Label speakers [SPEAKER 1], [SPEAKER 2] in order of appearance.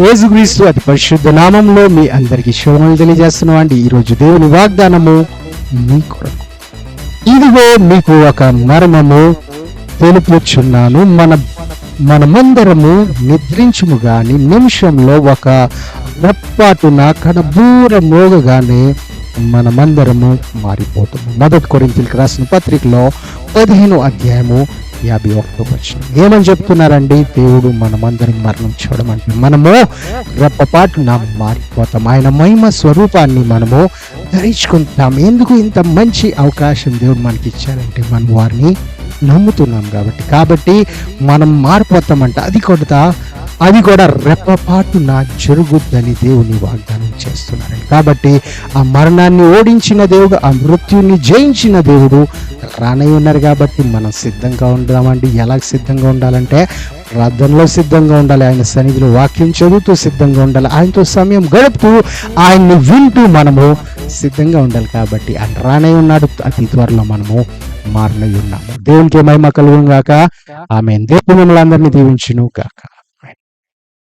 [SPEAKER 1] యేసుక్రీస్తు అతి పరిశుద్ధ నామంలో మీ అందరికీ శోభలు తెలియజేస్తున్నాం అండి ఈరోజు దేవుని వాగ్దానము మీ కొరకు. ఇదిగో మీకు ఒక మర్మము తెలుపుచున్నాను. మన మనమందరము నిద్రించుము గాని నిమిషంలో ఒక రెప్పాటున కడబూర మోగగానే మనమందరము మారిపోతాము మొదటి కొరింతలకు రాసిన పత్రికలో పదిహేను అధ్యాయము యాభై ఒకటో వచ్చిన ఏమని చెప్తున్నారండి? దేవుడు మనమందరం మరణం అంటే మనము రెప్పపాటు నా మారిపోతాం. ఆయన మహిమ స్వరూపాన్ని మనము ధరించుకుంటాం. ఎందుకు ఇంత మంచి అవకాశం దేవుడు మనకి ఇచ్చారంటే మనం వారిని నమ్ముతున్నాం కాబట్టి. కాబట్టి మనం మారిపోతామంట. అది కొడతా అది కూడా రెప్పపాటు నా జరుగుద్దని దేవుని వాగ్దానం చేస్తున్నారండి. కాబట్టి ఆ మరణాన్ని ఓడించిన దేవుడు ఆ మృత్యుని జయించిన దేవుడు రానై ఉన్నారు కాబట్టి మనం సిద్ధంగా ఉందామండి ఎలా సిద్ధంగా ఉండాలంటే ప్రార్థనలో సిద్ధంగా ఉండాలి. ఆయన సన్నిధిలో వాక్యం చదువుతూ సిద్ధంగా ఉండాలి. ఆయనతో సమయం గడుపుతూ ఆయన్ని వింటూ మనము సిద్ధంగా ఉండాలి కాబట్టి ఆయన రానై ఉన్నాడు. అతి త్వరలో మనము మారనై ఉన్నాము. దేవునికి మహిమ కలుగును గాక ఆమె దేవుడు మిమ్మల్ని అందరినీ దీవించును గాక